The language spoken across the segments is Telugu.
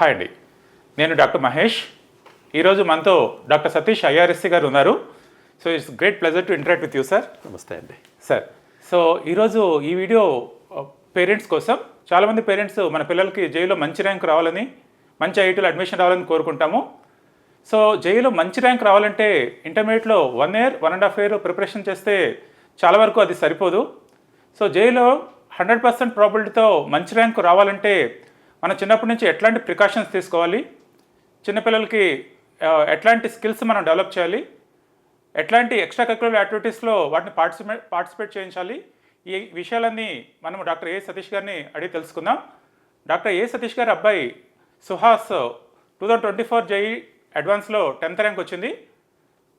హాయ్ అండి నేను డాక్టర్ మహేష్. ఈరోజు మనతో డాక్టర్ సతీష్ ఐఆర్ఎస్సి గారు ఉన్నారు. So it's great pleasure to interact with you sir నమస్తే అండి సార్ సో ఈరోజు ఈ వీడియో పేరెంట్స్ కోసం చాలామంది పేరెంట్స్ మన పిల్లలకి జైల్లో మంచి ర్యాంక్ రావాలని మంచి ఐఐటీలో అడ్మిషన్ రావాలని కోరుకుంటాము. సో జేఈలో మంచి ర్యాంక్ రావాలంటే ఇంటర్మీడియట్లో one year one and half year preparation చేస్తే చాలా వరకు అది సరిపోదు. సో జేఈలో హండ్రెడ్ పర్సెంట్ ప్రాబిలిటీతో మంచి ర్యాంక్ రావాలంటే మనం చిన్నప్పటి నుంచి ఎట్లాంటి ప్రికాషన్స్ తీసుకోవాలి? చిన్నపిల్లలకి ఎట్లాంటి స్కిల్స్ మనం డెవలప్ చేయాలి? ఎట్లాంటి ఎక్స్ట్రా కరికులర్ యాక్టివిటీస్లో వాటిని పార్టిసిపేట్ పార్టిసిపేట్ చేయించాలి? ఈ విషయాలన్నీ మనం డాక్టర్ ఏ సతీష్ గారిని అడిగి తెలుసుకుందాం. డాక్టర్ ఏ సతీష్ గారి అబ్బాయి Suhas two thousand twenty four JEE అడ్వాన్స్లో tenth rank వచ్చింది.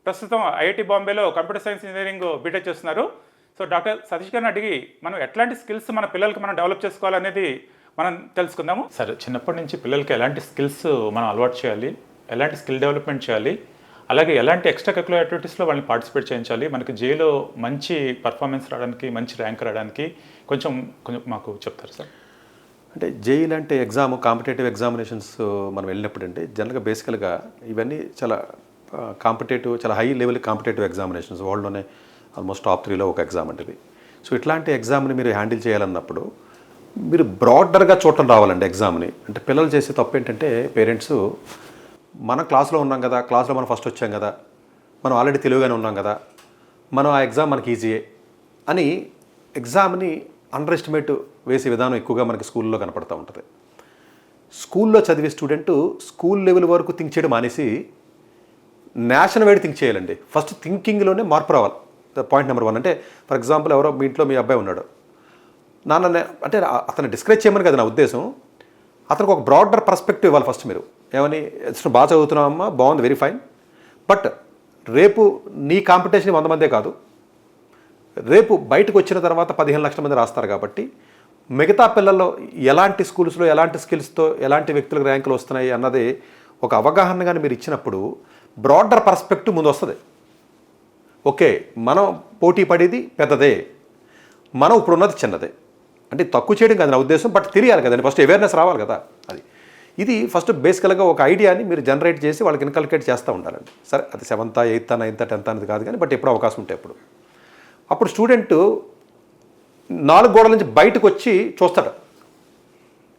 ప్రస్తుతం ఐఐటి బాంబేలో కంప్యూటర్ సైన్స్ ఇంజనీరింగ్ బీటెక్ చేస్తున్నారు. సో డాక్టర్ సతీష్ గారిని అడిగి మనం ఎట్లాంటి స్కిల్స్ మన పిల్లలకి మనం డెవలప్ చేసుకోవాలనేది మనం తెలుసుకుందాము. సరే చిన్నప్పటి నుంచి పిల్లలకి ఎలాంటి స్కిల్స్ మనం అలవాటు చేయాలి? ఎలాంటి స్కిల్ డెవలప్మెంట్ చేయాలి? అలాగే ఎలాంటి ఎక్స్ట్రా కరికులర్ యాక్టివిటీస్లో వాళ్ళని పార్టిసిపేట్ చేయించాలి? మనకి జేలో మంచి పర్ఫార్మెన్స్ రావడానికి మంచి ర్యాంక్ రావడానికి కొంచెం కొంచెం మాకు చెప్తారు సార్? అంటే జేఈ లాంటి ఎగ్జామ్ కాంపిటేటివ్ ఎగ్జామినేషన్స్ మనం వెళ్ళినప్పుడు అంటే జనరల్గా బేసికల్గా ఇవన్నీ చాలా కాంపిటేటివ్ చాలా హై లెవెల్ కాంపిటేటివ్ ఎగ్జామినేషన్స్ వరల్డ్లోనే ఆల్మోస్ట్ టాప్ త్రీలో ఒక ఎగ్జామ్ అంటే ఇది. సో ఇట్లాంటి ఎగ్జామ్ని మీరు హ్యాండిల్ చేయాలన్నప్పుడు మీరు బ్రాడర్గా చూడటం రావాలండి ఎగ్జామ్ని. అంటే పిల్లలు చేసే తప్పు ఏంటంటే పేరెంట్స్ మన క్లాస్లో ఉన్నాం కదా క్లాస్లో మనం ఫస్ట్ వచ్చాం కదా మనం ఆల్రెడీ తెలివిగానే ఉన్నాం కదా మనం ఆ ఎగ్జామ్ మనకి ఈజీయే అని ఎగ్జామ్ని అండర్ ఎస్టిమేట్ వేసే విధానం ఎక్కువగా మనకి స్కూల్లో కనపడుతూ ఉంటుంది. స్కూల్లో చదివే స్టూడెంట్ స్కూల్ లెవెల్ వరకు థింక్ చేయడం మానేసి నేషనల్ వైడ్ థింక్ చేయాలండి. ఫస్ట్ థింకింగ్లోనే మార్పు రావాలి. పాయింట్ నెంబర్ వన్ అంటే ఫర్ ఎగ్జాంపుల్ ఎవరో మీ ఇంట్లో మీ అబ్బాయి ఉన్నాడు. నాన్న అంటే అతను డిస్కరేజ్ చేయమని కదా నా ఉద్దేశం. అతనికి ఒక బ్రాడర్ పర్స్పెక్టివ్ ఇవ్వాలి ఫస్ట్ మీరు. ఏమని? బాగా చదువుతున్నావమ్మా బాగుంది వెరీ ఫైన్ బట్ రేపు నీ కాంపిటీషన్ వంద మందే కాదు. రేపు బయటకు వచ్చిన తర్వాత పదిహేను లక్షల మంది రాస్తారు కాబట్టి మిగతా పిల్లల్లో ఎలాంటి స్కూల్స్లో ఎలాంటి స్కిల్స్తో ఎలాంటి వ్యక్తులకు ర్యాంకులు వస్తున్నాయి అన్నది ఒక అవగాహన కానీ మీరు ఇచ్చినప్పుడు బ్రాడర్ పర్స్పెక్టివ్ ముందు వస్తుంది. ఓకే మనం పోటీ పడేది పెద్దదే. మనం ఇప్పుడున్నది చిన్నదే. అంటే తక్కువ చేయడం కాదు నా ఉద్దేశం బట్ తెలియాలి కదండి ఫస్ట్ అవేర్నెస్ రావాలి కదా అది. ఇది ఫస్ట్ బేసికల్గా ఒక ఐడియాని మీరు జనరేట్ చేసి వాళ్ళకి ఇన్కల్కేట్ చేస్తూ ఉండాలండి. సరే అది సెవెంతా ఎయిత్ నైన్త్ టెన్త్ అనేది కాదు కానీ బట్ ఎప్పుడు అవకాశం ఉంటే అప్పుడు అప్పుడు స్టూడెంట్ నాలుగు గోడల నుంచి బయటకు వచ్చి చూస్తాడు.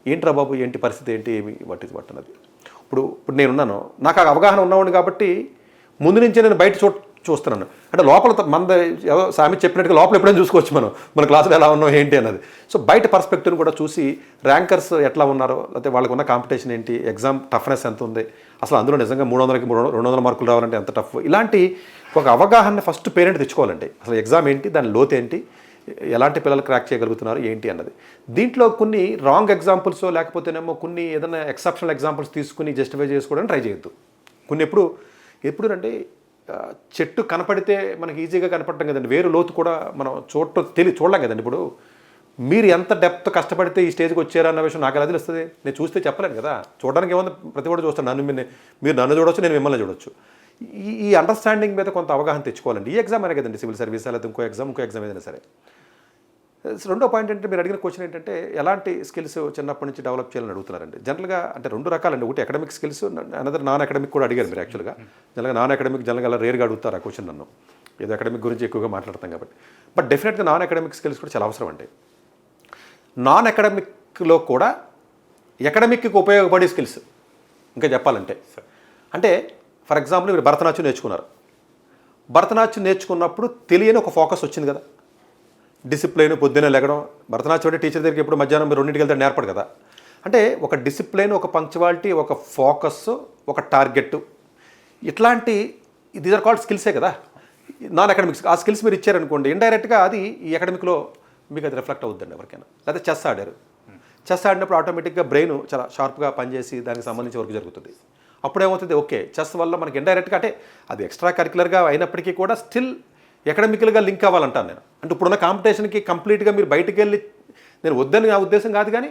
ఏంట్రా బాబు ఏంటి పరిస్థితి ఏంటి ఏమి వాట్ ఇస్ అన్నది. ఇప్పుడు ఇప్పుడు నేనున్నాను నాకు ఆ అవగాహన ఉన్నవాడిని కాబట్టి ముందు నుంచే నేను బయట చూ చూస్తున్నాను. అంటే లోపల మన ఏదో సామి చెప్పినట్టుగా లోపల ఎప్పుడైనా చూసుకోవచ్చు మనం. మన క్లాసులు ఎలా ఉన్నాం ఏంటి అన్నది. సో బయట పర్స్పెక్టివ్ని కూడా చూసి ర్యాంకర్స్ ఎట్లా ఉన్నారో లేకపోతే వాళ్ళకు ఉన్న కాంపిటీషన్ ఏంటి ఎగ్జామ్ టఫ్నెస్ ఎంత ఉంది అసలు అందులో నిజంగా మూడు వందలకి మూడు రెండు వందల మార్కులు రావాలంటే ఎంత టఫ్? ఇలాంటి ఒక అవగాహన ఫస్ట్ పేరెంట్ తెచ్చుకోవాలండి. అసలు ఎగ్జామ్ ఏంటి దాని లోతు ఏంటి ఎలాంటి పిల్లలు క్రాక్ చేయగలుగుతున్నారు ఏంటి అన్నది. దీంట్లో కొన్ని రాంగ్ ఎగ్జాంపుల్స్ లేకపోతేనేమో కొన్ని ఏదైనా ఎక్సెప్షనల్ ఎగ్జాంపుల్స్ తీసుకుని జస్టిఫై చేసుకోవడానికి ట్రై చేయొద్దు. కొన్ని ఎప్పుడు ఎప్పుడు అంటే చెట్టు కనపడితే మనకి ఈజీగా కనపడటం కదండి. వేరు లోతు కూడా మనం చూడటం తెలియ చూడలేం కదండి. ఇప్పుడు మీరు ఎంత డెప్త్ కష్టపడితే ఈ స్టేజ్కి వచ్చారన్న విషయం నాకు ఎలా తెలుస్తుంది? నేను చూస్తే చెప్పలేను కదా. చూడడానికి ఏముంది? ప్రతి కూడా చూస్తాను నన్ను మీరు మీరు నన్ను చూడొచ్చు నేను మిమ్మల్ని చూడొచ్చు. ఈ ఈ అండర్స్టాండింగ్ మీద కొంత అవగాహన తెచ్చుకోవాలండి. ఈ ఎగ్జామ్ అనే కదండి సివిల్ సర్వీస్ లేదా ఇంకో ఎగ్జామ్ ఇంకో ఎగ్జామ్ ఏదైనా సరే. రెండో పాయింట్ ఏంటంటే మీరు అడిగిన క్వశ్చన్ ఏంటంటే ఎలాంటి స్కిల్స్ చిన్నప్పటి నుంచి డెవలప్ చేయాలని అడుగుతున్నారండి? జనరల్గా అంటే రెండు రకాలండి. ఒకటి academic skills another non academic కూడా అడిగారు మీరు యాక్చువల్గా జనరల్గా నాన్ అకాడమిక్ జనరల్గా అలా రేర్గా అడుగుతారు ఆ క్వశ్చన్ నన్ను. ఏదో అకాడమిక్ గురించి ఎక్కువగా మాట్లాడతాం కాబట్టి. బట్ డెఫినెట్గా నాన్ అకాడమిక్ స్కిల్స్ కూడా చాలా అవసరం అండి. నాన్ అకాడమిక్లో కూడా అకాడమిక్కి ఉపయోగపడే స్కిల్స్ ఇంకా చెప్పాలంటే. అంటే ఫర్ ఎగ్జాంపుల్ మీరు భరతనాట్యం నేర్చుకున్నారు. భరతనాట్యం నేర్చుకున్నప్పుడు తెలియని ఒక ఫోకస్ వచ్చింది కదా. డిసిప్లైన్ పొద్దున్నే లెగడం భరతనాట్యం అంటే టీచర్ దగ్గరికి ఎప్పుడు మధ్యాహ్నం మీరు రెండింటికి వెళ్తే నేర్పడు కదా. అంటే ఒక డిసిప్లైన్ ఒక పంక్చువాలిటీ ఒక ఫోకస్ ఒక టార్గెట్ ఇట్లాంటి దీస్ ఆర్ కాల్డ్ స్కిల్సే కదా. Non academics. ఆ స్కిల్స్ మీరు ఇచ్చారనుకోండి ఇండైరెక్ట్గా అది ఈ అకాడమిక్లో మీకు అది రిఫ్లెక్ట్ అవుతుందండి ఎవరికైనా. లేకపోతే చెస్ ఆడారు. చెస్ ఆడినప్పుడు ఆటోమేటిక్గా బ్రెయిన్ చాలా షార్ప్గా పనిచేసి దానికి సంబంధించి వర్క్ జరుగుతుంది. అప్పుడు ఏమవుతుంది ఓకే చెస్ వల్ల మనకి ఇండైరెక్ట్గా అంటే అది ఎక్స్ట్రా కరికులర్గా అయినప్పటికీ కూడా స్టిల్ ఎకడమికల్గా లింక్ అవ్వాలంటాను నేను. అంటే ఇప్పుడున్న కాంపిటీషన్కి కంప్లీట్గా మీరు బయటికి వెళ్ళి నేను వద్దని నా ఉద్దేశం కాదు కానీ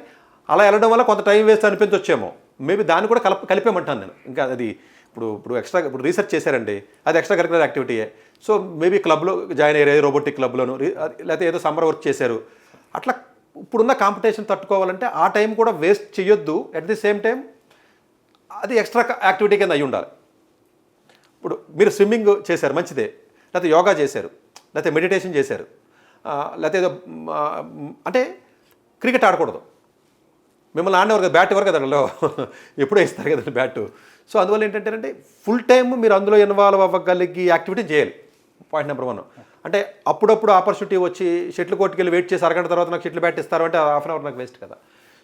అలా వెళ్ళడం వల్ల కొంత టైం వేస్ట్ అనిపించొచ్చేమో. మేబీ దాన్ని కూడా కలప కలిపేమంటాను నేను. ఇంకా అది ఇప్పుడు ఇప్పుడు ఎక్స్ట్రా ఇప్పుడు రీసెర్చ్ చేశారండి. అది ఎక్స్ట్రా కరికులర్ యాక్టివిటీయే సో మేబీ క్లబ్లో జాయిన్ అయ్యారు రోబోటిక్ క్లబ్లోను లేకపోతే ఏదో సమ్మర్ వర్క్ చేశారు. అట్లా ఇప్పుడున్న కాంపిటీషన్ తట్టుకోవాలంటే ఆ టైం కూడా వేస్ట్ చేయొద్దు అట్ ది సేమ్ టైం అది ఎక్స్ట్రా యాక్టివిటీ కింద అయి ఉండాలి ఇప్పుడు మీరు స్విమ్మింగ్ చేశారు మంచిదే. లేకపోతే యోగా చేశారు లేకపోతే మెడిటేషన్ చేశారు లేకపోతే ఏదో అంటే క్రికెట్ ఆడకూడదు. మిమ్మల్ని ఆడినవారు కదా బ్యాట్ వరకు కదా అందులో? ఎప్పుడో ఇస్తారు కదండి బ్యాట్. సో అందువల్ల ఏంటంటే ఫుల్ టైం మీరు అందులో ఇన్వాల్వ్ అవ్వగలిగి యాక్టివిటీ చేయాలి. పాయింట్ నెంబర్ వన్ అంటే అప్పుడప్పుడు ఆపర్చునిటీ వచ్చి షెట్లు కొట్టుకెళ్ళి వెయిట్ చేసి అరగంట తర్వాత నాకు షెట్లు బ్యాట్ ఇస్తారు అంటే హాఫ్ అన్ అవర్ నాకు వేస్ట్ కదా.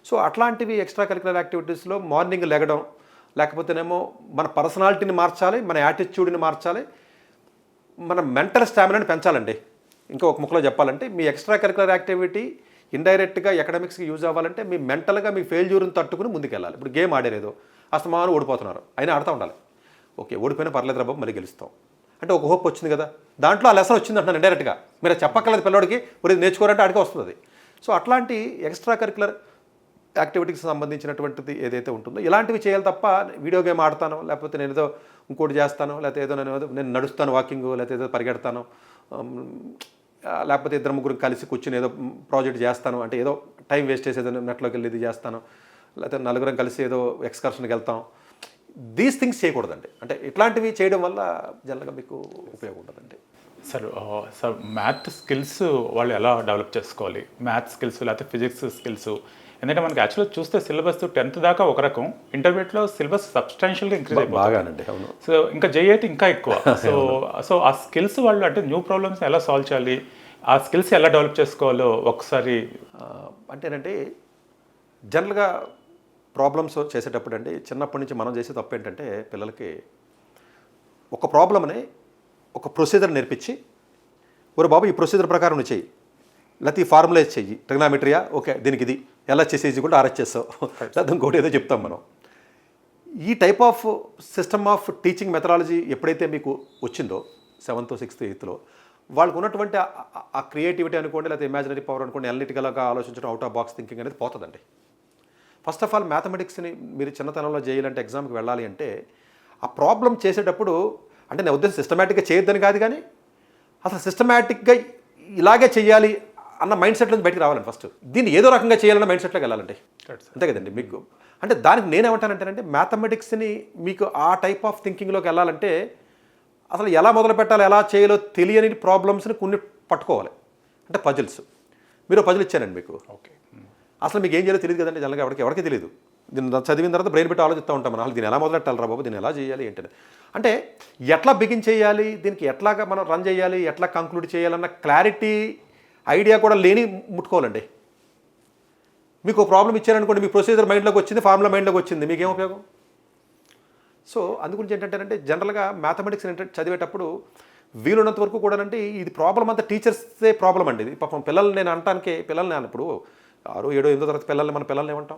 సో అట్లాంటివి ఎక్స్ట్రా కరికులర్ యాక్టివిటీస్లో మార్నింగ్ లెగడం లేకపోతేనేమో మన పర్సనాలిటీని మార్చాలి మన యాటిట్యూడ్ని మార్చాలి మన మెంటల్ స్టామినాని పెంచాలండి. ఇంకా ఒక ముక్కలో చెప్పాలంటే మీ ఎక్స్ట్రా కరికులర్ యాక్టివిటీ ఇండైరెక్ట్గా ఎకడమిక్స్కి యూజ్ అవ్వాలంటే మీ మెంటల్గా మీ ఫెయిల్యూర్ని తట్టుకుని ముందుకెళ్ళాలి. ఇప్పుడు గేమ్ ఆడేరేదో అస్తమానం ఓడిపోతున్నారు అయినా ఆడుతూ ఉండాలి. ఓకే ఓడిపోయినా పర్లేదు రా బాబు మళ్ళీ గెలుస్తాం. అంటే ఒక హోప్ వచ్చింది కదా. దాంట్లో ఆ లెసన్ వచ్చింది అంటున్నాను ఇండైరెక్ట్గా. మీరు చెప్పక్కర్లేదు పిల్లడికి మరి నేర్చుకోరంటే ఆడికి వస్తుంది సో అట్లాంటి ఎక్స్ట్రా కరికులర్ యాక్టివిటీకి సంబంధించినటువంటిది ఏదైతే ఉంటుందో ఇలాంటివి చేయాలి తప్ప వీడియో గేమ్ ఆడతాను లేకపోతే నేను ఏదో ఇంకోటి చేస్తాను లేకపోతే ఏదో నేను ఏదో నేను నడుస్తాను వాకింగ్ లేకపోతే ఏదో పరిగెడతాను లేకపోతే ఇద్దరు ముగ్గురు కలిసి కూర్చుని ఏదో ప్రాజెక్ట్ చేస్తాను అంటే ఏదో టైం వేస్ట్ చేసి ఏదో నెట్లోకి వెళ్ళి ఇది చేస్తాను లేకపోతే నలుగురం కలిసి ఏదో ఎక్స్కర్షన్కి వెళ్తాం. దీస్ థింగ్స్ చేయకూడదండి. అంటే ఇట్లాంటివి చేయడం వల్ల జనరల్గా మీకు ఉపయోగం ఉండదండి. సార్ సార్ మ్యాథ్ స్కిల్స్ వాళ్ళు ఎలా డెవలప్ చేసుకోవాలి? మ్యాథ్ స్కిల్స్ లేకపోతే ఫిజిక్స్ స్కిల్స్ ఎందుకంటే మనకి యాక్చువల్గా చూస్తే సిలబస్ టెన్త్ దాకా ఒక రకం ఇంటర్మీడియట్లో సిలబస్ సబ్స్టాన్షియల్గా ఇంక్రీజ్ అయిపోతుంది. అవును. సో ఇంకా జై అయితే ఇంకా ఎక్కువ. సో సో ఆ స్కిల్స్ వాళ్ళు అంటే న్యూ ప్రాబ్లమ్స్ ఎలా సాల్వ్ చేయాలి ఆ స్కిల్స్ ఎలా డెవలప్ చేసుకోవాలో ఒకసారి అంటేనంటే జనరల్గా ప్రాబ్లమ్స్ చేసేటప్పుడు అండి చిన్నప్పటి నుంచి మనం చేసే తప్పు ఏంటంటే పిల్లలకి ఒక ప్రాబ్లమ్ని ఒక ప్రొసీజర్ నేర్పించి ఒరే బాబు ఈ ప్రొసీజర్ ప్రకారం నువ్వు చెయ్యి. లేకపోతే ఈ ఫార్ములైజ్ చెయ్యి. ట్రిగ్నామెట్రియా? ఓకే దీనికి ఇది ఎలా చేసేసి కూడా ఆర్ఎస్ చేస్తావు లేదా ఇంకోటి ఏదో చెప్తాం మనం. ఈ type of system of teaching methodology ఎప్పుడైతే మీకు వచ్చిందో సెవెంత్ సిక్స్త్ ఎయిత్లో వాళ్ళకు ఉన్నటువంటి ఆ- క్రియేటివిటీ అనుకోండి లేకపోతే ఇమాజినరీ పవర్ అనుకోండి అనలిటికల్గా ఆలోచించడం అవుట్ ఆఫ్ బాక్స్ థింకింగ్ అనేది పోతుందండి. ఫస్ట్ ఆఫ్ ఆల్ మ్యాథమెటిక్స్ని మీరు చిన్నతనంలో చేయాలంటే ఎగ్జామ్కి వెళ్ళాలి అంటే ఆ ప్రాబ్లం చేసేటప్పుడు అంటే నా ఉద్దేశం సిస్టమేటిక్గా చేయొద్దని కాదు కానీ అసలు సిస్టమేటిక్గా ఇలాగే చేయాలి అన్న మైండ్ సెట్ నుంచి బయటికి రావాలండి ఫస్ట్ దీన్ని ఏదో రకంగా చేయాలన్న మైండ్ సెట్లోకి వెళ్ళాలండి. అంతే కదండి మీకు. అంటే దానికి నేనేమంటానంటేనంటే మ్యాథమెటిక్స్ని మీకు ఆ టైప్ ఆఫ్ థింకింగ్లోకి వెళ్ళాలంటే అసలు ఎలా మొదలు పెట్టాలి ఎలా చేయాలో తెలియని ప్రాబ్లమ్స్ని కొన్ని పట్టుకోవాలి. అంటే పజిల్స్ మీరు పజిల్ ఇచ్చానండి మీకు. ఓకే అసలు మీకు ఏం చేయాలో తెలియదు కదండి జనరల్గా ఎవరికి ఎవరికి తెలియదు. దీన్ని చదివిన తర్వాత బ్రెయిన్ పెట్టి ఆలోచిస్తూ ఉంటాం మనం. దీన్ని ఎలా మొదలెట్టాలి రా బాబు దీన్ని ఎలా చేయాలి ఏంటని. అంటే ఎట్లా బిగిన్ చేయాలి దీనికి ఎట్లాగా మనం రన్ చేయాలి ఎట్లా కంక్లూడ్ చేయాలన్న క్లారిటీ ఐడియా కూడా లేని ముట్టుకోవాలండి. మీకు ప్రాబ్లం ఇచ్చారనుకోండి మీ ప్రొసీజర్ మైండ్లోకి వచ్చింది ఫార్ములా మైండ్లోకి వచ్చింది మీకేం ఉపయోగం? సో అందుగురించి ఏంటంటే జనరల్గా మ్యాథమెటిక్స్ చదివేటప్పుడు వీలున్నంత వరకు కూడానంటే ఇది ప్రాబ్లం అంతా టీచర్సే ప్రాబ్లం అండి. ఇది పాపం పిల్లల్ని నేను అంటానికి పిల్లల్ని నేను ఇప్పుడు ఆరు ఏడో ఎనిమిదో తరగతి పిల్లల్ని మన పిల్లల్ని ఏమంటాం?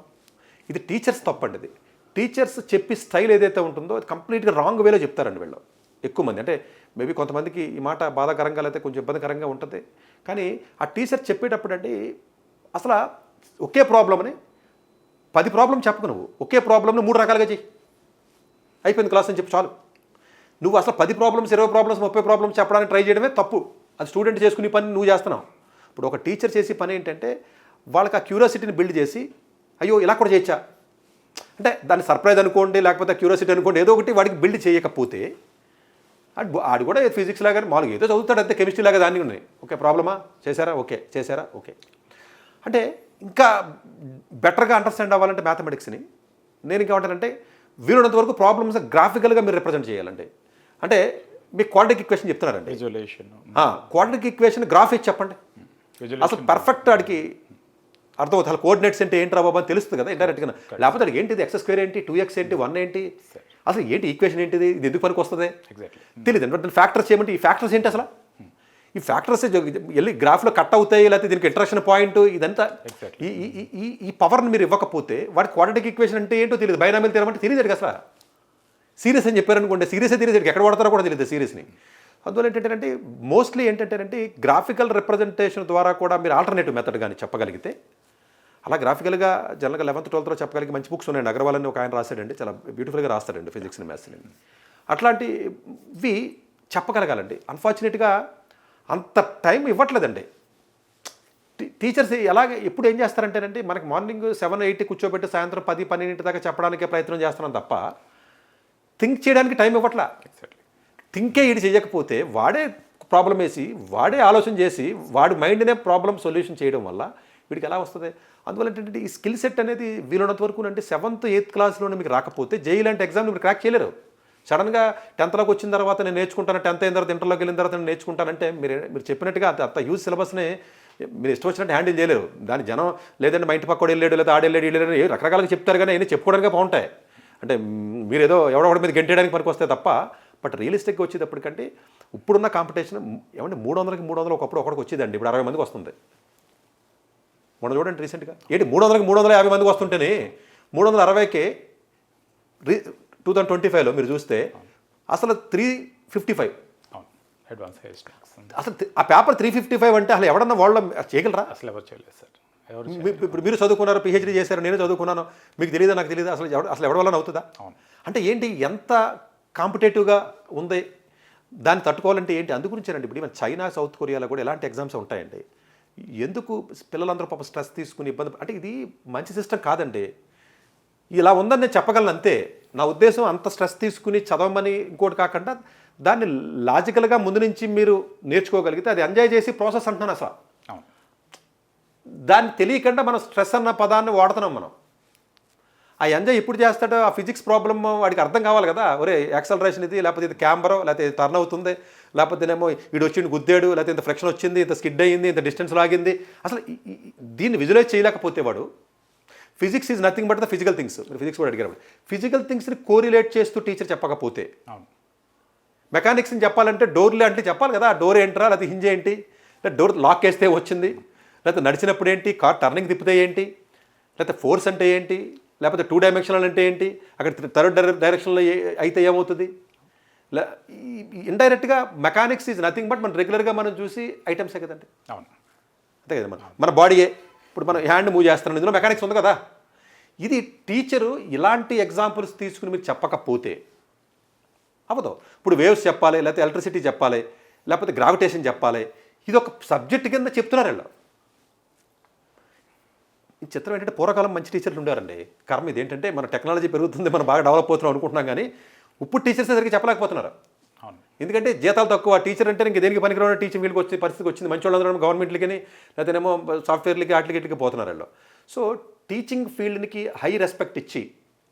ఇది టీచర్స్ తప్పండి ఇది. టీచర్స్ చెప్పి స్టైల్ ఏదైతే ఉంటుందో అది కంప్లీట్గా రాంగ్ వేలో చెప్తారండి వీళ్ళు. ఎక్కువ మంది. అంటే మేబీ కొంతమందికి ఈ మాట బాధాకరంగా లేకపోతే కొంచెం ఇబ్బందికరంగా ఉంటుంది. కానీ ఆ టీచర్ చెప్పేటప్పుడు అంటే అసలు ఒకే ప్రాబ్లమ్ని పది ప్రాబ్లం చెప్పకు నువ్వు. ఒకే ప్రాబ్లమ్ని మూడు రకాలుగా చెయ్యి. అయిపోయింది క్లాస్ అని చెప్పి చాలు. నువ్వు అసలు పది ప్రాబ్లమ్స్ ఇరవై ప్రాబ్లమ్స్ ముప్పై ప్రాబ్లమ్స్ చెప్పడానికి ట్రై చేయడమే తప్పు. అది స్టూడెంట్ చేసుకునే పని నువ్వు చేస్తున్నావు. ఇప్పుడు ఒక టీచర్ చేసే పని ఏంటంటే వాళ్ళకి ఆ క్యూరియాసిటీని బిల్డ్ చేసి అయ్యో ఇలా కూడా చేయొచ్చా? అంటే దాన్ని సర్ప్రైజ్ అనుకోండి లేకపోతే క్యూరియాసిటీ అనుకోండి ఏదో ఒకటి వాడికి బిల్డ్ చేయకపోతే ఆడు ఆడు కూడా ఫిజిక్స్ లాగా మామూలుగా ఏదో చదువుతాడు అంతే కెమిస్ట్రీ లాగా దాన్ని ఉన్నాయి. ఓకే ప్రాబ్లమా? చేశారా? ఓకే చేశారా? ఓకే. అంటే ఇంకా బెటర్గా అండర్స్టాండ్ అవ్వాలంటే మ్యాథమెటిక్స్ని. నేను ఇంకేమంటానంటే వీలున్నంత వరకు ప్రాబ్లమ్స్ గ్రాఫికల్గా మీరు రిప్రజెంట్ చేయాలండి అంటే మీకు క్వాడ్రిక్ ఈక్వేషన్ చెప్తున్నారండి. విజువలేషన్ క్వాడ్రిక్ ఈక్వేషన్ గ్రాఫ్ ఇచ్చి చెప్పండి. అసలు పర్ఫెక్ట్ ఆడికి అర్థమవుతుంది. అసలు కోఆర్డినేట్స్ అంటే ఏంటి రా బాబు అని తెలుస్తుంది కదా ఇండైరెక్ట్గా లేకపోతే ఏంటిది ఎక్స్ స్క్వేర్ ఏంటి? టూ ఎక్స్ ఏంటి? వన్ ఏంటి? అసలు ఏంటి ఈక్వేషన్ ఏంటిది? ఇది ఎందుకు పనికి వస్తుంది? ఎగ్జాక్ట్లీ తెలియదు ఫ్యాక్టర్స్ ఏమంటే ఈ ఫ్యాక్టర్స్ ఏంటి అసలు? ఈ ఫ్యాక్టర్స్ వెళ్ళి గ్రాఫ్లో కట్ అవుతాయి లేకపోతే దీనికి ఇంట్రాక్షన్ పాయింట్ ఇదంతా ఈ ఈ- ఈ- పవర్ని మీరు ఇవ్వకపోతే వాడి క్వాడ్రటిక్ ఈక్వేషన్ అంటే ఏంటో తెలియదు బైనామిల్ తీరమంటే తెలియదు అసలు. సీరియస్ అని చెప్పారనుకోండి సీరియస్ తెలియదు ఎక్కడ వాడతారో కూడా తెలియదు సీరియస్ని అందువల్ల ఏంటంటే మోస్ట్లీ ఏంటంటేనంటే గ్రాఫికల్ రిప్రజెంటేషన్ ద్వారా కూడా మీరు ఆల్టర్నేటివ్ మెథడ్ కానీ చెప్పగలిగితే అలా గ్రాఫికల్గా జనరల్గా లెవెన్త్ ట్వెల్త్లో చెప్పగలిగే మంచి బుక్స్ ఉన్నాయండి అగర్వాల్ అని ఒక ఆయన రాశాడండి. చాలా బ్యూటిఫుల్గా రాస్తాడండి ఫిజిక్స్ని మ్యాథ్స్ని అట్లాంటివి చెప్పగలగాలండి. అన్ఫార్చునేట్గా అంత టైం ఇవ్వట్లేదండి. టీచర్స్ ఎలాగ ఎప్పుడు ఏం చేస్తారంటేనంటే మనకి మార్నింగ్ సెవెన్ ఎయిట్ కూర్చోబెట్టి సాయంత్రం పది పన్నెండింటి దాకా చెప్పడానికే ప్రయత్నం చేస్తున్నాం తప్ప థింక్ చేయడానికి టైం ఇవ్వట్లా. థింకే ఇది చేయకపోతే వాడే ప్రాబ్లం వేసి వాడే ఆలోచన చేసి వాడి మైండ్నే ప్రాబ్లం సొల్యూషన్ చేయడం వల్ల వీడికి ఎలా వస్తుంది? అందువల్ల ఏంటంటే ఈ స్కిల్ సెట్ అనేది వీలున్నంత వరకు అంటే సెవెంత్ ఎయిత్ క్లాస్లోనే మీకు రాకపోతే జేఈ లాంటి ఎగ్జామ్ మీరు క్రాక్ చేయలేరు. సడన్గా టెన్త్లోకి వచ్చిన తర్వాత నేను నేర్చుకుంటాను టెన్త్ అయిన తర్వాత ఇంటర్లోకి వెళ్ళిన తర్వాత నేను నేర్చుకుంటానంటే మీరు మీరు చెప్పినట్టుగా అంత అంత యూజ్ సిలబస్ని మీరు ఇష్టం వచ్చినట్టు హ్యాండిల్ చేయలేరు. దాని జనం లేదంటే మా ఇంటి పక్కడు వెళ్ళాడు లేదా ఆడెళ్ళాడు వెళ్ళాడు రకరకాలుగా చెప్తారు కానీ అన్నీ చెప్పుకోవడానికి బాగుంటాయి. అంటే మీరు ఏదో ఎవడొకటి మీద గెంటేయడానికి పనికి వస్తే తప్ప బట్ రియలిస్టిక్గా వచ్చేటప్పటికంటే ఇప్పుడున్న కాంపిటీషన్ ఏమంటే మూడు వందలకి మూడు వందలు ఒకప్పుడు ఒకటికి వచ్చేదండి. ఇప్పుడు అరవై మందికి వస్తుంది. మొన్న చూడండి రీసెంట్గా. ఏంటి మూడు వందలకి మూడు వందల యాభై మందికి వస్తుంటేనే మూడు వందల అరవైకి రీ టూ థౌజండ్ ట్వంటీ ఫైవ్లో మీరు చూస్తే అసలు త్రీ ఫిఫ్టీ ఫైవ్. అడ్వాన్స్ హెయిర్ స్టాక్స్ అసలు ఆ పేపర్ త్రీ ఫిఫ్టీ ఫైవ్ అంటే అసలు ఎవడన్నా వాళ్ళ చేయగలరా? అసలు ఎవరు చేయలేదు సార్. ఎవరు ఇప్పుడు మీరు చదువుకున్నారు పిహెచ్డీ చేశారు నేను చదువుకున్నాను మీకు తెలియదా నాకు తెలియదు అసలు ఎవడ అసలు ఎవరి వల్ల అవుతుందా. అంటే ఏంటి ఎంత కాంపిటేటివ్గా ఉంది? దాన్ని తట్టుకోవాలంటే ఏంటి? అందు గురించేనండి ఇప్పుడు ఈవెన్ చైనా సౌత్ కొరియాలో కూడా ఎలాంటి ఎగ్జామ్స్ ఉంటాయండి? ఎందుకు పిల్లలందరూ పాప స్ట్రెస్ తీసుకుని ఇబ్బంది అంటే ఇది మంచి సిస్టమ్ కాదండి. ఇలా ఉందని నేను చెప్పగలను అంతే. నా ఉద్దేశం అంత స్ట్రెస్ తీసుకుని చదవమని ఇంకోటి కాకుండా దాన్ని లాజికల్గా ముందు నుంచి మీరు నేర్చుకోగలిగితే అది ఎంజాయ్ చేసి ప్రాసెస్ అంటున్నాను అసలు. దాన్ని తెలియకుండా మనం స్ట్రెస్ అన్న పదాన్ని వాడుతున్నాం మనం. ఆ ఎంజాయ్ ఎప్పుడు చేస్తాడో ఆ ఫిజిక్స్ ప్రాబ్లమ్ వాడికి అర్థం కావాలి కదా. ఒరే యాక్సలరేషన్ ఇది లేకపోతే ఇది క్యాంబరో లేకపోతే ఇది టర్న్ అవుతుంది. లేకపోతేనేమో ఇడు వచ్చింది గుద్దాడు లేకపోతే ఇంత ఫ్రిక్షన్ వచ్చింది ఇంత స్కిడ్ అయ్యింది ఇంత డిస్టెన్స్ లాగింది. అసలు దీన్ని విజువలైజ్ చేయలేకపోతే వాడు physics is nothing but the physical things మీరు ఫిజిక్స్ కూడా అడిగారు. ఫిజికల్ థింగ్స్ని కోరిలేట్ చేస్తూ టీచర్ చెప్పకపోతే మెకానిక్స్ని చెప్పాలంటే డోర్లే అంటే చెప్పాలి కదా. డోర్ ఏంట్రా? లేకపోతే హింజ్ ఏంటి? లేదా డోర్ లాక్ వేస్తే వచ్చింది? లేకపోతే నడిచినప్పుడు ఏంటి? కార్ టర్నింగ్ తిప్పితే ఏంటి? లేకపోతే ఫోర్స్ అంటే ఏంటి? లేకపోతే టూ డైమెన్షనల్ అంటే ఏంటి? అక్కడ థర్డ్ డైరెక్షన్లో అయితే ఏమవుతుంది? ఇండైరెక్ట్గా మెకానిక్స్ ఈజ్ నథింగ్ బట్ మనం రెగ్యులర్గా మనం చూసి ఐటమ్సే కదండి? అవును. అంతే కదా మన మన బాడీయే ఇప్పుడు మనం హ్యాండ్ మూవ్ చేస్తున్నాం. ఇందులో మెకానిక్స్ ఉంది కదా. ఇది టీచరు ఇలాంటి ఎగ్జాంపుల్స్ తీసుకుని మీరు చెప్పకపోతే అవ్వదు. ఇప్పుడు వేవ్స్ చెప్పాలి లేకపోతే ఎలక్ట్రిసిటీ చెప్పాలి లేకపోతే గ్రావిటేషన్ చెప్పాలి. ఇది ఒక సబ్జెక్ట్ కింద చెప్తున్నారు వీళ్ళు. ఈ చిత్రం ఏంటంటే పూర్వకాలం మంచి టీచర్లు ఉండేవారండి కర్మ ఇది ఏంటంటే మన టెక్నాలజీ పెరుగుతుంది మనం బాగా డెవలప్ అవుతున్నాం అనుకుంటున్నాం కానీ ఇప్పుడు టీచర్స్ సరిగ్గా చెప్పలేకపోతున్నారు. అవును. ఎందుకంటే జీతాలు తక్కువ టీచర్ అంటే ఇంక దేనికి పనికిరాని టీచింగ్ వీళ్ళకి వచ్చే పరిస్థితి వచ్చింది. మంచి వాళ్ళందరూ గవర్నమెంట్లకి లేకపోతేనేమో సాఫ్ట్వేర్లకి ఇట్లకి పోతున్నారు వాళ్ళు. సో టీచింగ్ ఫీల్డ్కి హై రెస్పెక్ట్ ఇచ్చి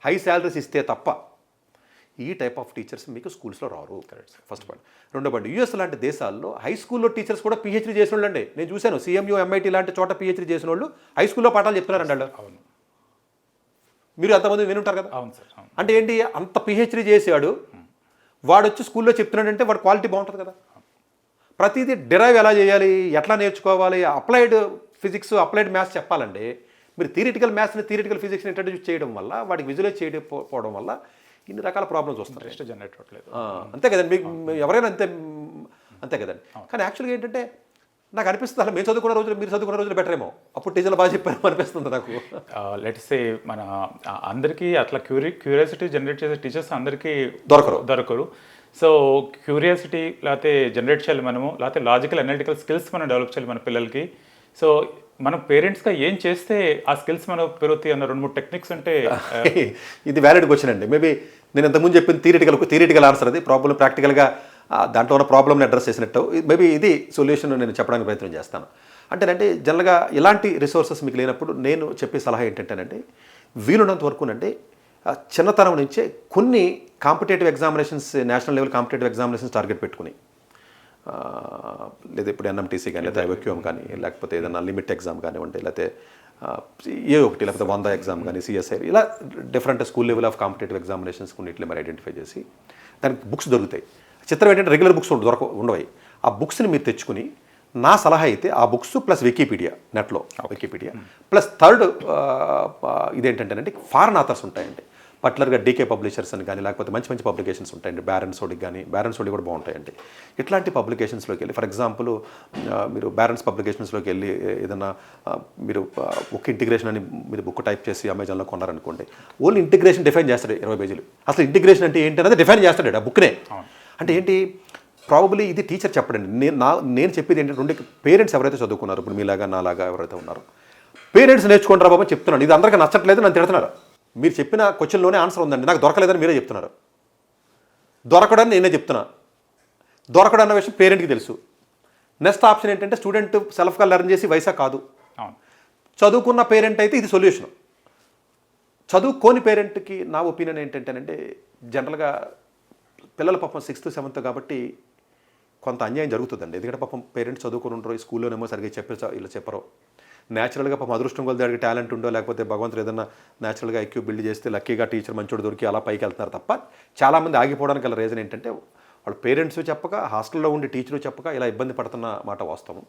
హై శాలరీస్ ఇస్తే తప్ప ఈ టైప్ ఆఫ్ టీచర్స్ మీకు స్కూల్స్లో రారు. ఫస్ట్ పాయింట్ రెండో పాయింట్ యూఎస్ లాంటి దేశాల్లో హై స్కూల్లో టీచర్స్ కూడా పిహెచ్డీ చేసిన వాళ్ళు అండి నేను చూశాను. సిఎంయూ ఎంఐటీ లాంటి చోట పిహెచ్డీ చేసిన వాళ్ళు హై స్కూల్లో పాఠాలు చెప్తున్నారండి వాళ్ళు. అవును. మీరు అంతమంది వినుంటారు కదా? అవును సార్ అంటే ఏంటి అంత పిహెచ్డీ చేశాడు వాడు వచ్చి స్కూల్లో చెప్తున్నాడంటే వాడు క్వాలిటీ బాగుంటుంది కదా. ప్రతిదీ డిరైవ్ ఎలా చేయాలి ఎట్లా నేర్చుకోవాలి అప్లైడ్ ఫిజిక్స్ అప్లైడ్ మ్యాథ్స్ చెప్పాలండి మీరు థియరిటికల్ మ్యాథ్స్ని థియరిటికల్ ఫిజిక్స్ని ఇంట్రడ్యూస్ చేయడం వల్ల వాడికి విజువలైజ్ చేయకపోవడం వల్ల ఇన్ని రకాల ప్రాబ్లమ్స్ వస్తాయి. ఇంట్రెస్ట్ జనరేట్ అవ్వట్లేదు. అంతే కదండి. మీకు ఎవరైనా అంతే అంతే కదండి. కానీ యాక్చువల్గా ఏంటంటే నాకు అనిపిస్తుంది అసలు మేము చదువుకున్న రోజులు మీరు చదువుకున్న రోజులు బెటర్ ఏమో. అప్పుడు టీచర్లు బాగా చెప్పారు అనిపిస్తుంది నాకు. లెట్స్ సే మన అందరికీ అట్లా క్యూరి క్యూరియాసిటీ జనరేట్ చేసే టీచర్స్ అందరికీ దొరకరు. దొరకరు. సో క్యూరియాసిటీ లేకపోతే జనరేట్ చేయాలి మనము లేకపోతే లాజికల్ అనలిటికల్ స్కిల్స్ మనం డెవలప్ చేయాలి మన పిల్లలకి. సో మనం పేరెంట్స్గా ఏం చేస్తే ఆ స్కిల్స్ మనకు పెరుగుతాయి అన్న రెండు మూడు టెక్నిక్స్ అంటే ఇది వ్యాలిడ్ క్వశ్చన్ అండి. మేబీ నేను ఇంతకుముందు చెప్పిన థియరిటికల్ థియరిటికల్ ఆన్సర్ అది. ప్రాబ్లం ప్రాక్టికల్గా దాంట్లో ఉన్న ప్రాబ్లమ్ని అడ్రస్ చేసినట్టు. మేబీ ఇది సొల్యూషన్ నేను చెప్పడానికి ప్రయత్నం చేస్తాను. అంటేనంటే జనరల్గా ఇలాంటి రిసోర్సెస్ మీకు లేనప్పుడు నేను చెప్పే సలహా ఏంటంటేనంటే వీలున్నంత వరకునంటే అంటే చిన్నతనం నుంచే కొన్ని competitive examinations national level competitive examinations target పెట్టుకుని. లేదా ఇప్పుడు ఎన్ఎంటీసీ కానీ లేదా ఐవక్యూఎం కానీ లేకపోతే ఏదైనా లిమిట్ ఎగ్జామ్ కానివ్వండి లేకపోతే ఏ ఒకటి లేకపోతే వంద ఎగ్జామ్ కానీ సిఎస్ఐ ఇలా different school level of competitive examinations కొన్నిట్లు మరి ఐడెంటిఫై చేసి దానికి బుక్స్ దొరుకుతాయి. చిత్రం ఏంటంటే రెగ్యులర్ బుక్స్ దొరక ఉండవు. ఆ బుక్స్ని మీరు తెచ్చుకుని నా సలహా అయితే ఆ బుక్స్ ప్లస్ వికీపీడియా నెట్లో వికీపీడియా. ప్లస్ థర్డ్ ఇదేంటంటేనంటే ఫారెన్ ఆథర్స్ ఉంటాయండి. పర్టికులర్గా డీకే పబ్లిషర్స్ అని కానీ లేకపోతే మంచి మంచి పబ్లికేషన్స్ ఉంటాయండి. బ్యారన్స్ ఓడికి కానీ బ్యారన్స్ ఓడి కూడా బాగుంటాయండి. ఇట్లాంటి పబ్లికేషన్స్లోకి వెళ్ళి ఫర్ ఎగ్జాంపుల్ మీరు బ్యారన్స్ పబ్లికేషన్స్లోకి వెళ్ళి ఏదైనా మీరు ఒక ఇంటిగ్రేషన్ అని మీరు బుక్ టైప్ చేసి అమెజాన్లో కొన్నారనుకోండి ఓన్లీ ఇంటిగ్రేషన్ డిఫైన్ చేస్తాడు ఇరవై పేజీలు. అసలు ఇంటిగ్రేషన్ అంటే ఏంటి అనేది డిఫైన్ చేస్తాడు ఆ బుక్నే. అంటే ఏంటి? ప్రాబబ్లీ ఇది టీచర్ చెప్పడండి. నేను నా నేను చెప్పేది ఏంటంటే రెండు పేరెంట్స్ ఎవరైతే చదువుకున్నారు ఇప్పుడు మీలాగా నాలాగా ఎవరైతే ఉన్నారో పేరెంట్స్ నేర్చుకుంటారా బాబా చెప్తున్నాను. ఇది అందరికీ నచ్చట్లేదు నన్ను తిడుతున్నారు. మీరు చెప్పిన క్వశ్చన్లోనే ఆన్సర్ ఉందండి. నాకు దొరకలేదని మీరే చెప్తున్నారు. దొరకడని నేనే చెప్తున్నా. దొరకడం అన్న విషయం పేరెంట్కి తెలుసు. నెక్స్ట్ ఆప్షన్ ఏంటంటే స్టూడెంట్ సెల్ఫ్గా లెర్న్ చేసి వయసా కాదు. చదువుకున్న పేరెంట్ అయితే ఇది సొల్యూషన్ చదువుకోని పేరెంట్కి నా ఒపీనియన్ ఏంటంటేనంటే జనరల్గా పిల్లల పాపం సిక్స్త్ సెవెంత్ కాబట్టి కొంత అన్యాయం జరుగుతుందండి. ఎందుకంటే పాపం పేరెంట్స్ చదువుకుని ఉండరు ఈ స్కూల్లోనేమో సరిగ్గా చెప్పే ఇలా చెప్పరు. న్యాచురల్గా పాపం అదృష్టం కొద్ది దానికి టాలెంట్ ఉండో లేకపోతే భగవంతుడు ఏదన్నా న్యాచురల్గా ఐక్యూ బిల్డ్ చేస్తే లక్కీగా టీచర్ మంచోడు దొరికి అలా పైకి వెళ్తున్నారు తప్ప చాలామంది ఆగిపోవడానికి గల రీజన్ ఏంటంటే వాళ్ళ పేరెంట్స్ చెప్పక హాస్టల్లో ఉండి టీచరు చెప్పక ఇలా ఇబ్బంది పడుతున్న మాట వాస్తవం.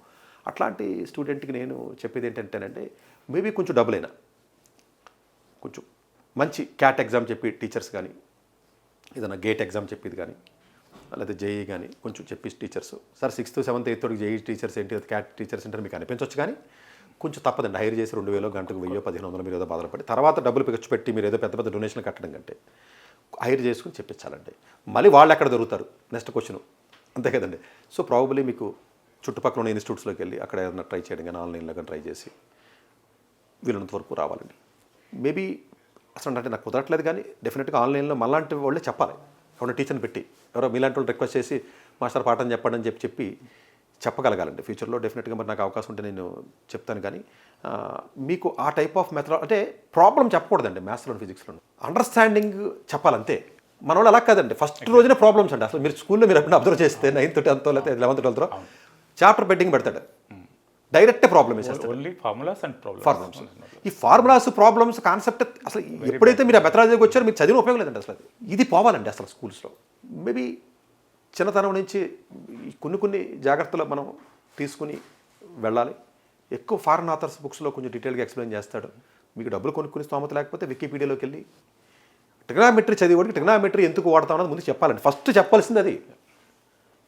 అట్లాంటి స్టూడెంట్కి నేను చెప్పేది ఏంటంటేనంటే మేబీ కొంచెం డబ్బులైనా కొంచెం మంచి క్యాట్ ఎగ్జామ్ చెప్పి టీచర్స్ కానీ ఏదైనా గేట్ ఎగ్జామ్ చెప్పేది కానీ లేదా జేఈ కానీ కొంచెం చెప్పి teachers. Sir sixth seventh eighth JEE teachers ఏంటి? క్యాట్ టీచర్స్ ఏంటని మీకు అనిపించవచ్చు కానీ కొంచెం తప్పదండి. హైర్ చేసి రెండు వేలు గంటకు వెయ్యో పదిహేను వందలు మీరు ఏదో బాధపడి తర్వాత డబ్బులు ఖర్చు పెట్టి మీరు ఏదో పెద్ద పెద్ద డొనేషన్ కట్టడం కంటే హైర్ చేసుకుని చెప్పించాలండి మళ్ళీ వాళ్ళు ఎక్కడ దొరుకుతారు? Next question. అంతే కదండి. సో ప్రాబబ్లీ మీకు చుట్టుపక్కల ఉన్న ఇన్స్టిట్యూట్స్లోకి వెళ్ళి అక్కడ ఏదైనా ట్రై చేయడం కానీ ఆన్లైన్లో కానీ ట్రై చేసి వీళ్ళంత వరకు రావాలండి. మేబీ అసలు అంటే నాకు కుదరట్లేదు కానీ డెఫినెట్గా ఆన్లైన్లో మళ్ళాంటి వాళ్ళే చెప్పాలి. ఎవరైనా టీచర్ని పెట్టి ఎవరో మీలాంటి వాళ్ళు రిక్వెస్ట్ చేసి మాస్టర్ పాఠం చెప్పండి అని చెప్పి చెప్పి చెప్పగలగాలండి. ఫ్యూచర్లో డెఫినెట్గా మరి నాకు అవకాశం ఉంటే నేను చెప్తాను కానీ మీకు ఆ టైప్ ఆఫ్ మెథడ్ అంటే ప్రాబ్లం చెప్పకూడదండి మ్యాథ్స్లో ఫిజిక్స్లో అండర్స్టాండింగ్ చెప్పాలంతే. మన వాళ్ళు అలా కాదండి. ఫస్ట్ రోజునే ప్రాబ్లమ్స్ అండి. అసలు మీరు స్కూల్లో మీరు ఎప్పుడు అబ్జర్వ్ చేస్తే నైన్త్ టెన్త్ లేకపోతే లెవెన్త్ ట్వెల్త్లో చాప్టర్ బెడ్డింగ్ పెడతాడు. Direct problem only formulas and formulas ఈ ఫార్ములాస్ ప్రాబ్లమ్స్ కాన్సెప్ట్ అసలు ఎప్పుడైతే మీరు మెథడాలజీకి వచ్చారో మీరు చదివిన ఉపయోగం లేదండి అసలు. ఇది పోవాలండి అసలు స్కూల్స్లో. మేబీ చిన్నతనం నుంచి కొన్ని కొన్ని జాగ్రత్తలు మనం తీసుకుని వెళ్ళాలి. ఎక్కువ ఫారెన్ ఆథర్స్ బుక్స్లో కొంచెం డీటెయిల్గా ఎక్స్ప్లెయిన్ చేస్తాడు. మీకు డబ్బులు కొనుక్కుని స్తోమత లేకపోతే వికీపీడియాలోకి వెళ్ళి ట్రిగ్నామెట్రీ చదివేవాడికి ట్రిగ్నామెట్రీ ఎందుకు వాడతాం అన్నది ముందు చెప్పాలండి. ఫస్ట్ చెప్పాల్సింది అది.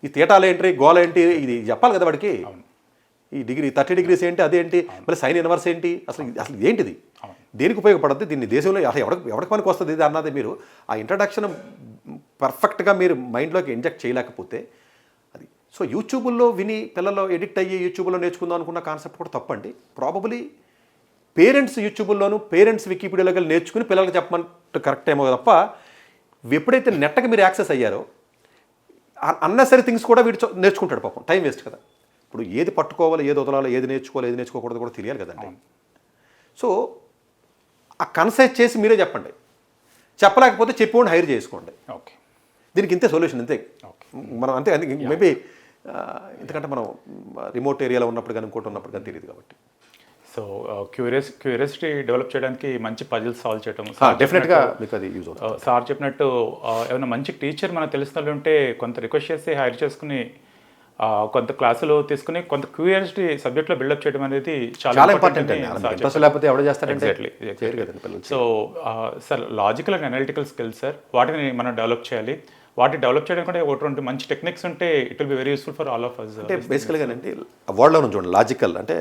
ఈ తీటాలు ఏంటి గోల ఏంటి ఇది చెప్పాలి కదా వాడికి. ఈ డిగ్రీ థర్టీ డిగ్రీస్ ఏంటి అదేంటి మళ్ళీ సైన్ ఇన్వర్స్ ఏంటి అసలు అసలు ఏంటిది దేనికి ఉపయోగపడద్ది? దీన్ని దేశంలో అసలు ఎవరికి ఎవరికి పనికి వస్తుంది? ఇది అన్నది మీరు ఆ ఇంట్రడక్షన్ పర్ఫెక్ట్గా మీరు మైండ్లోకి ఇంజెక్ట్ చేయలేకపోతే అది. సో యూట్యూబ్లో విని పిల్లలు ఎడిక్ట్ అయ్యి యూట్యూబ్లో నేర్చుకుందాం అనుకున్న కాన్సెప్ట్ కూడా తప్పండి. ప్రాబబులీ పేరెంట్స్ యూట్యూబ్లోను పేరెంట్స్ వికీపీడియాలోకి వెళ్ళి నేర్చుకుని పిల్లలకి చెప్పమంటే కరెక్ట్ ఏమో తప్ప ఎప్పుడైతే నెట్టకి మీరు యాక్సెస్ అయ్యారో అన్నసరి థింగ్స్ కూడా వీడు నేర్చుకుంటాడు పాపం. టైం వేస్ట్ కదా. ఇప్పుడు ఏది పట్టుకోవాలి ఏది వదలాలి ఏది నేర్చుకోవాలి ఏది నేర్చుకోకూడదు కూడా తెలియాలి కదండి. సో ఆ కన్సైజ్ చేసి మీరే చెప్పండి. చెప్పలేకపోతే చెప్పుకోండి హైర్ చేసుకోండి. ఓకే. దీనికి ఇంతే సొల్యూషన్ ఇంతే. ఓకే. మనం అంతే మేబీ ఎందుకంటే మనం రిమోట్ ఏరియాలో ఉన్నప్పుడు కానీ ఇంకోటి ఉన్నప్పుడు కానీ తెలియదు కాబట్టి. సో క్యూరియస్ క్యూరియాసిటీ డెవలప్ చేయడానికి మంచి పజిల్స్ సాల్వ్ చేయడం డెఫినెట్గా మీకు అది యూజ్ అవుతుంది. సార్ చెప్పినట్టు ఏమైనా మంచి టీచర్ మనకు తెలిసిన వాళ్ళు ఉంటే కొంత రిక్వెస్ట్ చేసి హైర్ చేసుకుని కొంత క్లాసులు తీసుకుని కొంత క్యూరియాసిటీ సబ్జెక్ట్లో బిల్డప్ చేయడం అనేది చాలా ఇంపార్టెంట్ అండి. లేకపోతే ఎవడ చేస్తారంటే so sir logical and analytical skills sir వాటిని మనం డెవలప్ చేయాలి. వాటిని డెవలప్ చేయడానికి కూడా ఒకటి మంచి టెక్నిక్స్ ఉంటే it will be very useful for all of us అంటే బేసికల్గానండి వర్డ్లో నుంచి చూడండి లాజికల్ అంటే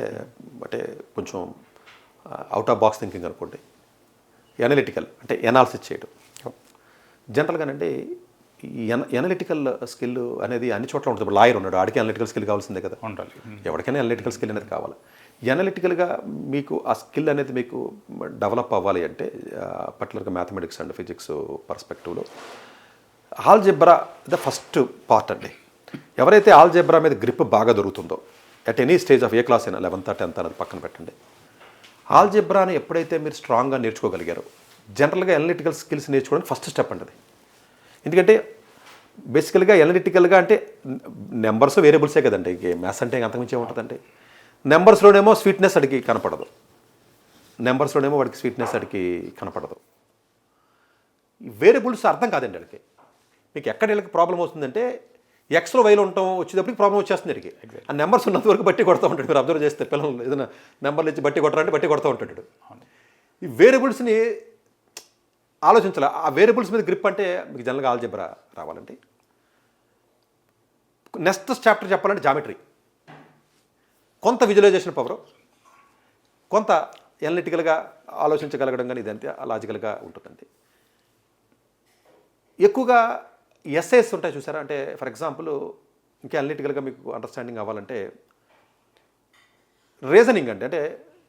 అంటే కొంచెం అవుట్ ఆఫ్ బాక్స్ థింకింగ్ అనుకోండి. ఎనలిటికల్ అంటే ఎనాలిసిస్ చేయడం జనరల్గానండి ఎనలిటికల్ స్కిల్ అనేది అన్ని చోట్ల ఉంటుంది. ఇప్పుడు లాయర్ ఉన్నాడు ఆడికి అనలిటికల్ స్కిల్ కావాల్సిందే కదా. ఉండాలి. ఎవరికైనా అనలిటికల్ స్కిల్ అనేది కావాలి. ఎనలిటికల్గా మీకు ఆ స్కిల్ అనేది మీకు డెవలప్ అవ్వాలి అంటే పర్టికులర్గా మ్యాథమెటిక్స్ అండ్ ఫిజిక్స్ పర్స్పెక్టివ్లో ఆల్జెబ్రా ద ఫస్ట్ పార్ట్ అండి. ఎవరైతే ఆల్జెబ్రా మీద గ్రిప్ బాగా దొరుకుతుందో at any stage of a class అయినా లెవెన్త్ టెన్త్ అనేది పక్కన పెట్టండి. ఆల్జెబ్రాని ఎప్పుడైతే మీరు స్ట్రాంగ్గా నేర్చుకోగలిగారో జనరల్గా ఎనలిటికల్ స్కిల్స్ నేర్చుకోవడానికి ఫస్ట్ స్టెప్ అండి ఎందుకంటే బేసికల్గా ఎనలిటికల్గా అంటే నెంబర్స్ వేరియబుల్సే కదండి. ఇంకే మ్యాథ్స్ అంటే అంతకుమించి ఏముంటుందండి? నెంబర్స్లోనేమో స్వీట్నెస్ అడిగి కనపడదు. నెంబర్స్లోనేమో వాడికి స్వీట్నెస్ అడిగి కనపడదు. ఈ వేరియబుల్స్ అర్థం కాదండి వాడికి మీకు ఎక్కడ వీళ్ళకి ప్రాబ్లం వస్తుందంటే ఎక్స్లో వైలో ఉండటం వచ్చేటప్పటికి ప్రాబ్లం వచ్చేస్తుంది వీడికి ఆ నెంబర్స్ ఉన్నంత వరకు బట్టి కొడతా ఉంటాడు. మీరు అబ్జర్వ్ చేస్తే పిల్లలు ఏదైనా నెంబర్లు ఇచ్చి బట్టి కొట్టరంటే బట్టి కొడతా ఉంటాడు. ఈ వేరియబుల్స్ని ఆలోచించాలి? ఆ వేరియబుల్స్ మీద గ్రిప్ అంటే మీకు జనరల్గా ఆల్జెబ్రా రావాలండి నెక్స్ట్ చాప్టర్ చెప్పాలంటే జామెట్రీ కొంత విజువలైజేషన్ పవర్ కొంత ఎనలిటికల్గా ఆలోచించగలగడం కానీ ఇదంతే లాజికల్గా ఉంటుందండి ఎక్కువగా ఎస్ఏస్ ఉంటాయి చూసారా? అంటే ఫర్ ఎగ్జాంపుల్ ఇంకా అనలిటికల్గా మీకు అండర్స్టాండింగ్ అవ్వాలంటే రీజనింగ్ అంటే అంటే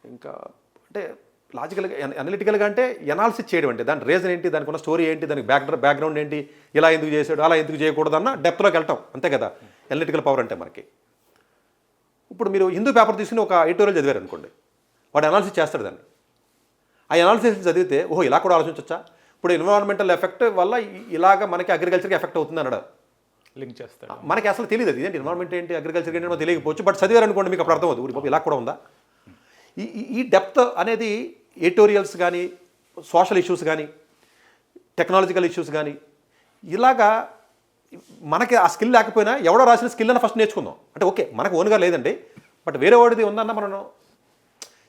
ఇంకా అంటే లాజికల్గా అనలిటికల్గా అంటే ఎనాలిసిస్ చేయడం అంటే దాని రీజన్ ఏంటి దానికి ఉన్న స్టోరీ ఏంటి దానికి బ్యాక్ బ్యాక్గ్రౌండ్ ఏంటి ఇలా ఎందుకు చేశాడు అలా ఎందుకు చేయకూడదు అన్న డెప్త్లోకి వెళ్ళటం అంతే కదా? అనలిటికల్ పవర్ అంటే మనకి. ఇప్పుడు మీరు హిందూ పేపర్ తీసుకుని ఒక ఎడిటోరియల్ చదివారు అనుకోండి వాడు అనాలిసిస్ చేస్తాడు దాన్ని. ఆ అనాలిసిస్ చదివితే ఓహో ఇలా కూడా ఆలోచించవచ్చా ఇప్పుడు ఎన్విరాన్మెంటల్ ఎఫెక్ట్ వల్ల ఇలాగ మనకి అగ్రికల్చర్కి ఎఫెక్ట్ అవుతుంది అన్నాడు. లింక్ చేస్తాడు. మనకి అసలు తెలియదు అది. ఏంటి ఎన్విరాన్మెంట్ ఏంటి అగ్రికల్చర్ ఏంటి తెలియకపోవచ్చు బట్ చదివారు అనుకోండి మీకు అప్పుడు అర్థమవుతుంది ఊరి బాబు ఇలా కూడా ఉందా? ఈ- ఈ డెప్త్ అనేది ఎడిటోరియల్స్ కానీ సోషల్ ఇష్యూస్ కానీ టెక్నాలజికల్ ఇష్యూస్ కానీ ఇలాగా మనకి ఆ స్కిల్ లేకపోయినా ఎవడో రాసిన స్కిల్ అని ఫస్ట్ నేర్చుకుందాం. అంటే ఓకే మనకు ఓన్గా లేదండి బట్ వేరే వాడిది ఉందన్న మనం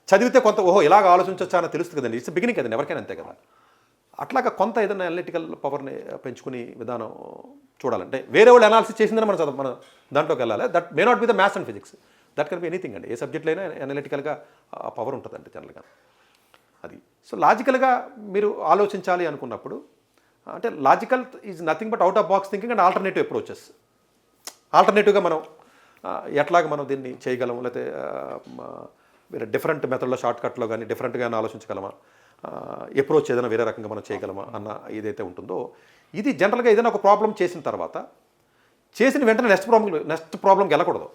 చదివితే కొంత ఓహో ఇలాగ ఆలోచించవచ్చా అని తెలుస్తుంది కదండి. ఇట్స్ బిగినింగ్ కదండి ఎవరికైనా అంతే కదా. అట్లాగా కొంత ఏదైనా అనలిటికల్ పవర్ని పెంచుకునే విధానం చూడాలంటే వేరే వాళ్ళు అనాలిసిస్ చేసిందని మనం చదువు మనం దాంట్లోకి వెళ్ళాలి. That may not be the maths and physics that can be anything అండి. ఏ సబ్జెక్ట్లైనా అయినా అనలిటికల్గా ఆ పవర్ ఉంటుందండి జనరల్గా అది. సో లాజికల్గా మీరు ఆలోచించాలి అనుకున్నప్పుడు అంటే logical is nothing but out of box thinking and alternative approaches ఆల్టర్నేటివ్గా మనం ఎట్లాగ మనం దీన్ని చేయగలం లేకపోతే వేరే డిఫరెంట్ మెథడ్లో షార్ట్ కట్లో కానీ డిఫరెంట్గా ఆలోచించగలమా? అప్రోచ్ ఏదైనా వేరే రకంగా మనం చేయగలమా అన్న ఏదైతే ఉంటుందో ఇది జనరల్గా ఏదైనా ఒక ప్రాబ్లం చేసిన తర్వాత చేసిన వెంటనే నెక్స్ట్ ప్రాబ్లం నెక్స్ట్ ప్రాబ్లంకి వెళ్ళకూడదు.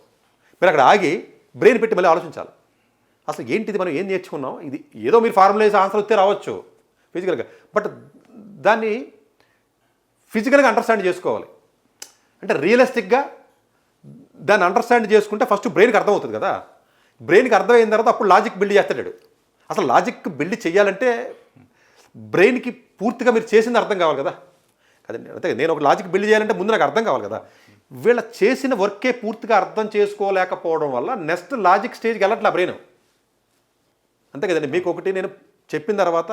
మీరు అక్కడ ఆగి బ్రెయిన్ పెట్టి మళ్ళీ ఆలోచించాలి. అసలు ఏంటిది మనం ఏం నేర్చుకున్నాం? ఇది ఏదో మీరు ఫార్ములా వేసి ఆన్సర్ వస్తే రావచ్చు ఫిజికల్గా బట్ దాన్ని ఫిజికల్గా అండర్స్టాండ్ చేసుకోవాలి. అంటే రియలిస్టిక్గా దాన్ని అండర్స్టాండ్ చేసుకుంటే ఫస్ట్ బ్రెయిన్కి అర్థమవుతుంది కదా. బ్రెయిన్కి అర్థమైన తర్వాత అప్పుడు లాజిక్ బిల్డ్ చేస్తాడు. అసలు లాజిక్ బిల్డ్ చేయాలంటే బ్రెయిన్కి పూర్తిగా మీరు చేసింది అర్థం కావాలి కదా. కదండి అంతే నేను ఒక లాజిక్ బిల్డ్ చేయాలంటే ముందు నాకు అర్థం కావాలి కదా. వీళ్ళ చేసిన వర్కే పూర్తిగా అర్థం చేసుకోలేకపోవడం వల్ల నెక్స్ట్ లాజిక్ స్టేజ్కి వెళ్ళట్లే బ్రెయిన్ అంతే కదండి. మీకు ఒకటి నేను చెప్పిన తర్వాత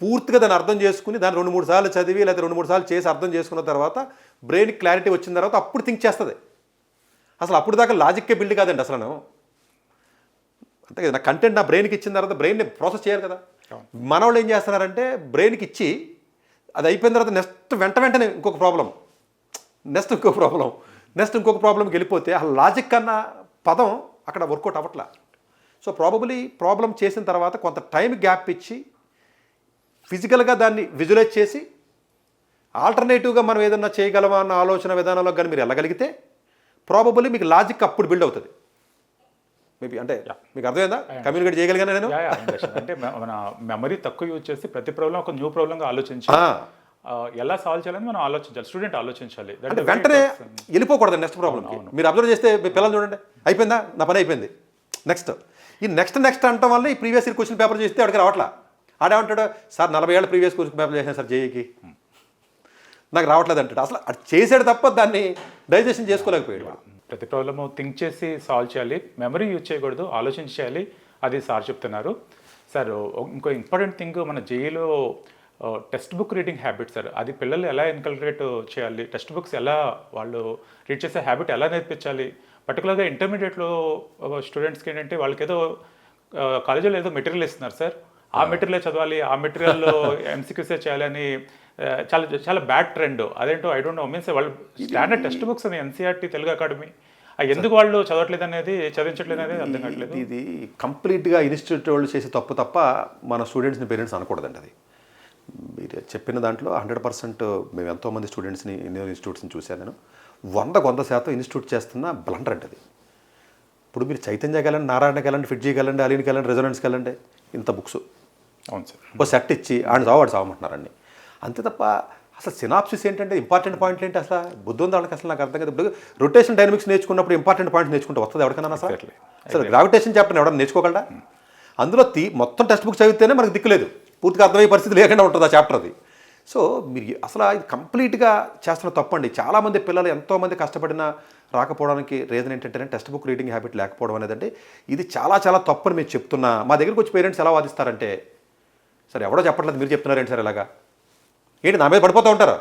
పూర్తిగా దాన్ని అర్థం చేసుకుని దాన్ని రెండు మూడు సార్లు చదివి లేదా రెండు మూడు సార్లు చేసి అర్థం చేసుకున్న తర్వాత బ్రెయిన్ క్లారిటీ వచ్చిన తర్వాత అప్పుడు థింక్ చేస్తుంది. అసలు అప్పుడు దాకా లాజిక్కే బిల్డ్ కాదండి అసలు అంతే కదా. నా కంటెంట్ నా బ్రెయిన్కి ఇచ్చిన తర్వాత బ్రెయిన్ని ప్రాసెస్ చేయాలి కదా. మన వాళ్ళు ఏం చేస్తున్నారంటే బ్రెయిన్కి ఇచ్చి అది అయిపోయిన తర్వాత నెక్స్ట్ వెంట వెంటనే ఇంకొక ప్రాబ్లం. నెక్స్ట్ ఇంకొక ప్రాబ్లం. నెక్స్ట్ ఇంకొక ప్రాబ్లంకి వెళ్ళిపోతే ఆ లాజిక్ అన్న పదం అక్కడ వర్కౌట్ అవ్వట్లా. సో ప్రాబబులీ ప్రాబ్లం చేసిన తర్వాత కొంత టైం గ్యాప్ ఇచ్చి ఫిజికల్గా దాన్ని విజువలైజ్ చేసి ఆల్టర్నేటివ్గా మనం ఏదన్నా చేయగలమా అన్న ఆలోచన విధానంలో కానీ మీరు వెళ్ళగలిగితే ప్రాబబుల్లీ మీకు లాజిక్ అప్పుడు బిల్డ్ అవుతుంది. మేబీ అంటే మీకు అర్థమైందా? కమ్యూనికేట్ చేయగలిగాను నేను. అంటే మన మెమరీ తక్కువ యూజ్ చేసి ప్రతి ప్రాబ్లం ఒక న్యూ ప్రాబ్లంగా ఆలోచించి ఎలా సాల్వ్ చేయాలని మనం ఆలోచించాలి. స్టూడెంట్ ఆలోచించాలి. అంటే వెంటనే. వెళ్ళిపోకూడదు నెక్స్ట్ ప్రాబ్లంకి మీరు అబ్జర్వ్ చేస్తే మీ పిల్లలు చూడండి. అయిపోయిందా? నా పని అయిపోయింది. నెక్స్ట్ ఈ నెక్స్ట్ నెక్స్ట్ అనటం వల్ల ఈ ప్రీవియస్ ఇయర్ క్వశ్చన్ పేపర్ చేస్తే వాడికి రావట్లా. ఆడేమంటాడు సార్ నలభై ఏళ్ళ ప్రీవియస్ క్వశ్చన్ పేపర్ చేశాను సార్ జేఈకి. నాకు రావట్లేదు అంటాడు. అసలు అది చేసాడు తప్ప దాన్ని డైజెషన్ చేసుకోలేకపోయాడు. ప్రతి ప్రాబ్లము థింక్ చేసి సాల్వ్ చేయాలి మెమరీ యూజ్ చేయకూడదు ఆలోచించాలి చేయాలి అది సార్ చెప్తున్నారు. సార్ ఇంకో ఇంపార్టెంట్ థింగ్ మన జేఈలో text book reading habit sir. అది పిల్లలు ఎలా ఇన్కల్గ్రేట్ చేయాలి టెక్స్ట్ బుక్స్ ఎలా వాళ్ళు రీడ్ చేసే హ్యాబిట్ ఎలా నేర్పించాలి పర్టికులర్గా ఇంటర్మీడియట్లో స్టూడెంట్స్కి ఏంటంటే వాళ్ళకి ఏదో కాలేజీలో ఏదో మెటీరియల్ ఇస్తున్నారు సార్ ఆ మెటీరియల్ చదవాలి ఆ మెటీరియల్లో ఎంసీక్యూసే చేయాలని చాలా చాలా బ్యాడ్ ట్రెండ్ అదేంటో ఐ డోంట్ నో మీన్స్ వాళ్ళు స్టాండర్డ్ టెక్స్ట్ బుక్స్ అని ఎన్సీఆర్టీ తెలుగు అకాడమీ ఎందుకు వాళ్ళు చదవట్లేదు అనేది చదివించట్లేదు అనేది అర్థం కావట్లేదు. ఇది కంప్లీట్గా ఇన్స్టిట్యూట్ వాళ్ళు చేసే తప్పు తప్ప మన స్టూడెంట్స్ని పేరెంట్స్ అనకూడదండి అది. మీరు చెప్పిన దాంట్లో హండ్రెడ్ పర్సెంట్ మేము ఎంతోమంది స్టూడెంట్స్ని ఎన్నో ఇన్స్టిట్యూట్స్ని చూశాను నేను. వందకు వంద శాతం ఇన్స్టిట్యూట్ చేస్తున్న బ్లండర్ అంటే అది. ఇప్పుడు మీరు చైతన్యకి వెళ్ళండి నారాయణకి వెళ్ళండి ఫిడ్జీకి వెళ్ళండి అలీనికి వెళ్ళండి రెజొనెన్స్కి వెళ్ళండి ఇంత బుక్స్. అవును సార్. ఒక సెట్ ఇచ్చి ఆయన చావు వాడు చావమంటున్నారండి. అంతే తప్ప అసలు సినాప్సిస్ ఏంటంటే ఇంపార్టెంట్ పాయింట్లు ఏంటి అసలు? బుద్ధి ఉంది వాళ్ళకి అసలు నాకు అర్థం కాదు. ఇప్పుడు రొటేషన్ డైనమిక్స్ నేర్చుకున్నప్పుడు ఇంపార్టెంట్ పాయింట్ నేర్చుకుంటే వస్తుంది ఎవరికైనా అసలు? Exactly. అసలు గ్రావిటేషన్ చాప్టర్ ఎవడన్నా నేర్చుకోగలరా అందులో తీ మొత్తం టెక్స్ట్ బుక్ చదివితేనే మనకు దిక్కులేదు పూర్తిగా అర్థమయ్యే పరిస్థితి లేకుండా ఉంటుంది ఆ చాప్టర్ అది. సో మీరు అసలు ఇది కంప్లీట్గా చేస్తున్న తప్పండి. చాలామంది పిల్లలు ఎంతోమంది కష్టపడిన రాకపోవడానికి రీజన్ ఏంటంటే టెక్స్ట్ బుక్ రీడింగ్ హ్యాబిట్ లేకపోవడం అనేది అంటే ఇది చాలా చాలా తప్పని మీరు చెప్తున్నా. మా దగ్గరికి వచ్చి పేరెంట్స్ ఎలా వాదిస్తారంటే సరే ఎవడో చెప్పట్లేదు మీరు చెప్తున్నారేంటి సార్ ఇలాగా? ఏంటి నా మీద పడిపోతూ ఉంటారు?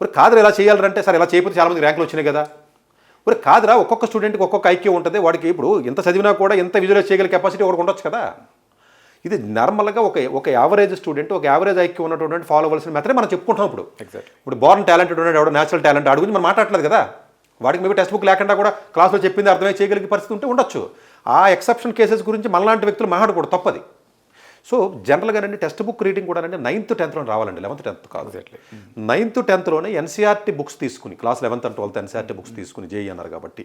మరి కాదురా ఇలా చేయాలంటే సార్ ఇలా చేయకపోతే చాలామంది ర్యాంకులు వచ్చినాయి కదా. మరి కాదురా ఒక్కొక్క స్టూడెంట్కి ఒక్కొక్క ఐక్యం ఉంటుంది. వాడికి ఇప్పుడు ఎంత చదివినా కూడా ఎంత విజువలైజ్ చేయగల కెపాసిటీ ఒకటి ఉండొచ్చు కదా. ఇది నార్మల్గా ఒక ఒక యావరేజ్ స్టూడెంట్ ఒక యావరేజ్ ఐక్యం ఉన్నటువంటి ఫాలో అవ్వాల్సిన మెథడే మనం చెప్పుకుంటాం ఇప్పుడు. ఎగ్జాక్ట్లీ ఇప్పుడు బార్న్ టాలెంటెడ్ ఉన్నాడు ఎవడో నేచురల్ టాలెంట్ అడుగు గురించి మనం మాట్లాడలేదు కదా? వాడికి మేబీ టెక్స్ట్ బుక్ లేకుండా కూడా క్లాస్లో చెప్పింది అర్థమై చేయగలిగే పరిస్థితి ఉంటే ఉండొచ్చు. ఆ ఎక్సెప్షన్ కేసెస్ గురించి మనలాంటి వ్యక్తులు మాట్లాడకూడదు తప్పది. సో జనరల్గానండి టెక్స్ట్ బుక్ రీడింగ్ కూడా అంటే నైన్త్ టెన్త్లో రావాలండి లెవెన్త్ టెన్త్ కాదు. నైన్త్ టెన్త్లోనే ఎన్సీఆర్టీ బుక్స్ తీసుకుని class eleventh and twelfth NCERT books తీసుకుని చేయి అన్నారు కాబట్టి.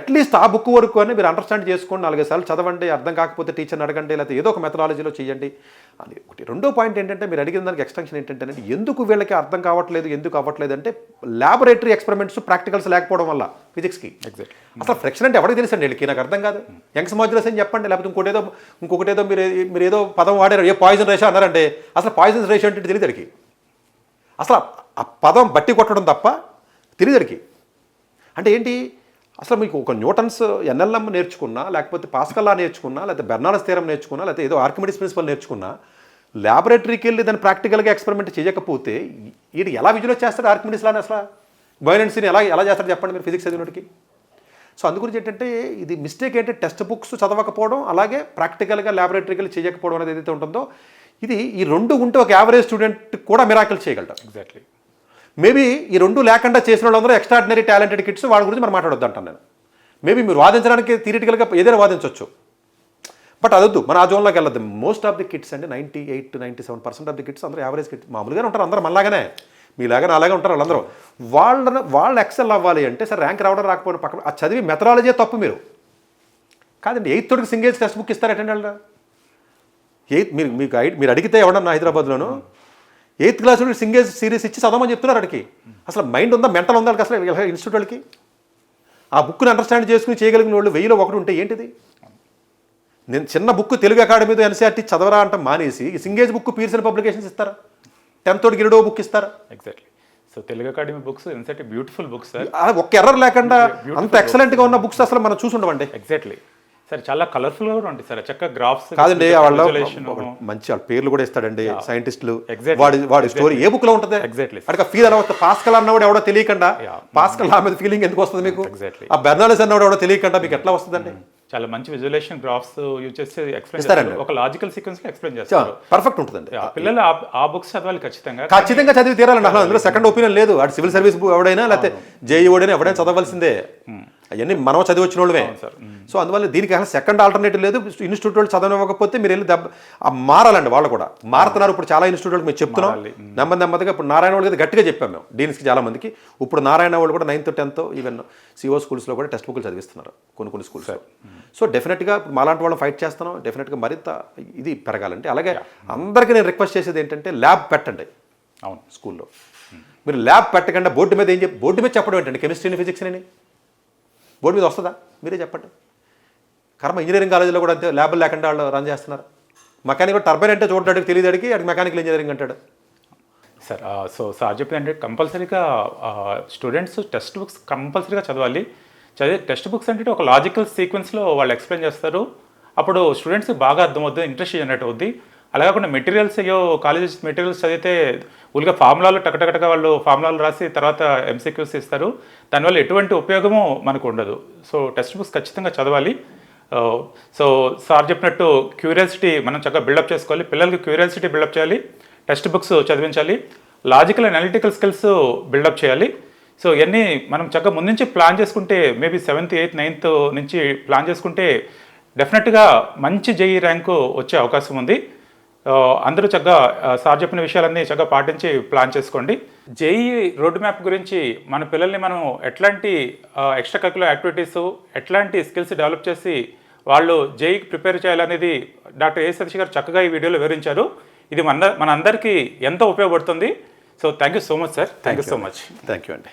అట్లీస్ట్ ఆ బుక్ వరకు అని మీరు అండర్స్టాండ్ చేసుకోండి నాలుగైదు సార్లు చదవండి అర్థం కాకపోతే టీచర్ని అడగండి లేకపోతే ఏదో ఒక మెథడాలజీలో చేయండి. అని ఒకటి. రెండో పాయింట్ ఏంటంటే మీరు అడిగిన దానికి ఎక్స్టెన్షన్ ఏంటంటే ఎందుకు వీళ్ళకి అర్థం కావట్లేదు ఎందుకు అవ్వట్లేదు అంటే ల్యాబొరేటరీ ఎక్స్పెరిమెంట్స్ ప్రాక్టికల్స్ లేకపోవడం వల్ల ఫిజిక్స్కి ఎగ్జాక్ట్ అసలు ఫ్రిక్షన్ అంటే ఎవరికి తెలుసండి వీళ్ళకి? నాకు అర్థం కాదు. యంగ్స్ మాడ్యులస్ అని చెప్పండి? లేకపోతే ఇంకోటి ఏదో ఇంకొకటి ఏదో మీరు మీరు ఏదో పదం వాడారు ఏ పాయిజన్ రేషో అన్నారంటే అసలు పాయిజన్ రేషో అంటే తెలియదు అడిగి అసలు ఆ పదం బట్టి కొట్టడం తప్ప తెలియదు అంటే ఏంటి? అసలు మీకు ఒక న్యూటన్స్ ఎన్ఎల్ఎం నేర్చుకున్నా లేకపోతే పాస్కల్లా నేర్చుకున్నా లేకపోతే బెర్నాలస్ తీరం నేర్చుకున్నా లేకపోతే ఏదో ఆర్కిమిడిస్ ప్రిన్సిపల్ నేర్చుకున్నా ల్యాబొరేటరీకి వెళ్ళి దాన్ని ప్రాక్టికల్గా ఎక్స్పెరిమెంట్ చేయకపోతే వీడు ఎలా విజువలైజ్ చేస్తాడు ఆర్కిమిడిస్ లానే అసలు? బయోనెన్సీని ఎలా ఎలా చేస్తాడు చెప్పండి మీరు ఫిజిక్స్ చదివినోడికి సో అందుగురించి ఏంటంటే ఇది మిస్టేక్ ఏంటంటే టెక్స్ట్ బుక్స్ చదవకపోవడం అలాగే ప్రాక్టికల్గా ల్యాబొరేటరీకి చేయకపోవడం అనేది ఏదైతే ఉంటుందో ఇది ఈ రెండు ఉంటే ఒక యావరేజ్ స్టూడెంట్ కూడా మిరాకిల్ చేయగలరు ఎగ్జాక్ట్లీ. మేబీ ఈ రెండు లేకుండా చేసిన వాళ్ళందరూ ఎక్స్ట్రాడినరీ టాలెంటెడ్ కిడ్స్ వాళ్ళ గురించి మనం మాట్లాడొద్దు అంటాను నేను. మేబీ మీరు వాదించడానికి థియరిటికల్గా ఏదైనా వాదించవచ్చు బట్ అదొద్దు. మన ఆ జోన్లోకి వెళ్ళద్దు. మోస్ట్ ఆఫ్ ది కిడ్స్ అండి ninety eight to ninety seven percent of the kids అందరూ యావరేజ్ కిడ్స్ మామూలుగానే ఉంటారు అందరూ మనలాగానే. మీలాగా అలాగే ఉంటారు వాళ్ళందరూ. వాళ్ళ వాళ్ళు ఎక్సెల్ అవ్వాలి అంటే సరే ర్యాంక్ రావడం రాకపోవడం పక్కన ఆ చదివి మెథడాలజీ తప్పు మీరు. కాదండి ఎయిత్ తోటికి సింగిల్స్ టెక్స్ట్ బుక్ ఇస్తారు అటెండ్ ఎయిత్ మీరు మీకు ఐ- మీరు అడిగితే ఎవడన్నా హైదరాబాద్లోనూ? ఎయిత్ క్లాస్ నుండి సింగేజ్ సిరీస్ ఇచ్చి చదవమని చెప్తున్నారు అడిగి అసలు మైండ్ ఉందా? మెంటల్ ఉందా అసలు ఇన్స్టిట్యూట్ వాళ్ళకి? ఆ బుక్ని అండర్స్టాండ్ చేసుకుని చేయగలిగిన వాళ్ళు వెయ్యిలో ఒకటి ఉంటే ఏంటిది? నేను చిన్న book Telugu అకాడమీతో N C E R T చదవరా అంట మానేసి ఈ సింగేజ్ బుక్ పీర్సన్ పబ్లికేషన్స్ ఇస్తారా? టెన్త్ తోటి గిరిడో బుక్ ఇస్తారా? Exactly so Telugu Academy books INCET beautiful books sir ఒక్క ఎర్రర్ లేకుండా అంత ఎక్సలెంట్గా ఉన్న బుక్స్ అసలు మనం చూసుండవండి. ఎగ్జాక్ట్లీ సార్ చాలా కలర్ఫుల్గా ఉంటాయి సార్. చక్కగా గ్రాఫ్స్ కాదండి వాళ్ళ మంచి వాళ్ళ పేర్లు కూడా ఇస్తాడండి సైంటిస్టులు. వాడి వాడి స్టోరీ ఏ బుక్లో ఉంటుంది? Exactly. అక్కడ ఫీల్ వస్తుంది పాస్కల్ అన్నవాడు ఎవడో తెలియకుండా. పాస్కల్ ఆ మీద ఫీలింగ్ ఎందుకు వస్తుంది మీకు? Exactly. ఆ బెర్నాలిస్ అన్నవాడు ఎవడో తెలియకుండా మీకు ఎట్లా వస్తుందండి? చాలా మంచి విజువలేషన్ గ్రాఫ్స్ యూజ్ చేసి ఎక్స్ప్లెయిన్ ఒక లాజికల్ సీక్వెన్స్ ఎక్స్ప్లెయిన్ చేస్తారు. పర్ఫెక్ట్ ఉంటుందండి. పిల్లలు ఆ- బుక్స్ చదవాలి ఖచ్చితంగా. ఖచ్చితంగా చదివి తీరాలండి. అందులో సెకండ్ ఒపీనియన్ లేదు. అటు సివిల్ సర్వీస్ ఎవడైనా లేకపోతే జేఈ ఓడైనా ఎవడైనా చదవలసిందే. అవన్నీ మనం చదివి వచ్చిన వాళ్ళమే సార్. సో అందువల్ల దీనికి అసలు సెకండ్ ఆల్టర్నేటివ్ లేదు. ఇన్స్టిట్యూట్ వాళ్ళు చదవకపోతే మీరు వెళ్ళి దెబ్బ మారాలండి వాళ్ళు కూడా. మారుతున్నారు. ఇప్పుడు చాలా ఇన్స్టిట్యూట్ వాళ్ళకి మేము చెప్తున్నాం. నెమ్మది నెమ్మదిగా ఇప్పుడు నారాయణ వాళ్ళకి గట్టిగా చెప్పాం మేము. డీన్స్కి చాలా మందికి. ఇప్పుడు నారాయణ వాళ్ళు కూడా నైన్త్ టెన్త్ ఈవెన్ సిఓ స్కూల్స్లో కూడా టెక్స్ట్ బుక్లు చదివిస్తున్నారు. కొన్ని కొన్ని స్కూల్స్ సో డెఫినెట్గా మాలాంటి వాళ్ళు ఫైట్ చేస్తున్నాం. డెఫినెట్గా మరింత ఇది పెరగాలంటే అలాగే అందరికీ నేను రిక్వెస్ట్ చేసేది ఏంటంటే ల్యాబ్ పెట్టండి. అవును. స్కూల్లో. మీరు ల్యాబ్ పెట్టకుండా బోర్డు మీద ఏం చెప్పి బోర్డు మీద చెప్పడం ఏంటండి? కెమిస్ట్రీని ఫిజిక్స్ని బోర్డు మీద వస్తుందా? మీరే చెప్పండి. కర్మ ఇంజనీరింగ్ కాలేజీలో కూడా అంతే ల్యాబ్ లేకుండా వాళ్ళు రన్ చేస్తున్నారు. మెకానిక్ టర్బైన్ అంటే చూడడానికి తెలియదు అడిగి అడిగి మెకానికల్ ఇంజనీరింగ్ అంటాడు. సార్ సో సార్ చెప్పింది అంటే కంపల్సరీగా స్టూడెంట్స్ టెక్స్ట్ బుక్స్ కంపల్సరీగా చదవాలి. చదివి టెక్స్ట్ బుక్స్ అంటే ఒక లాజికల్ సీక్వెన్స్లో వాళ్ళు ఎక్స్ప్లెయిన్ చేస్తారు. అప్పుడు స్టూడెంట్స్ బాగా అర్థమవుద్ది ఇంట్రెస్ట్ జనరేట్ అవుద్ది. అలా కాకుండా మెటీరియల్స్ అయ్యో కాలేజెస్ మెటీరియల్స్ చదివితే ఊరిగా ఫార్ములాలు టకటకటగా వాళ్ళు ఫార్ములాలు రాసి తర్వాత ఎంసీక్యూస్ ఇస్తారు. దానివల్ల ఎటువంటి ఉపయోగము మనకు ఉండదు. సో టెక్స్ట్ బుక్స్ ఖచ్చితంగా చదవాలి. సో సార్ చెప్పినట్టు క్యూరియాసిటీ మనం చక్కగా బిల్డప్ చేసుకోవాలి. పిల్లలకి క్యూరియాసిటీ బిల్డప్ చేయాలి. టెక్స్ట్ బుక్స్ చదివించాలి. Logical and analytical skills build up చేయాలి. సో ఇవన్నీ మనం చక్కగా ముందు నుంచి ప్లాన్ చేసుకుంటే మేబీ సెవెంత్ ఎయిత్ నైన్త్ నుంచి ప్లాన్ చేసుకుంటే డెఫినెట్గా మంచి జేఈ ర్యాంకు వచ్చే అవకాశం ఉంది. అందరూ చక్కగా సార్ చెప్పిన విషయాలన్నీ చక్కగా పాటించి ప్లాన్ చేసుకోండి. జేఈ రోడ్ మ్యాప్ గురించి మన పిల్లల్ని మనం ఎట్లాంటి ఎక్స్ట్రా కరికులర్ యాక్టివిటీస్ ఎట్లాంటి స్కిల్స్ డెవలప్ చేసి వాళ్ళు జేఈకి ప్రిపేర్ చేయాలనేది డాక్టర్ ఏ సతీష్ గారు చక్కగా ఈ వీడియోలో వివరించారు. ఇది మన మన అందరికీ ఎంతో ఉపయోగపడుతుంది. So thank you so much sir. Thank you so much thank you అండి.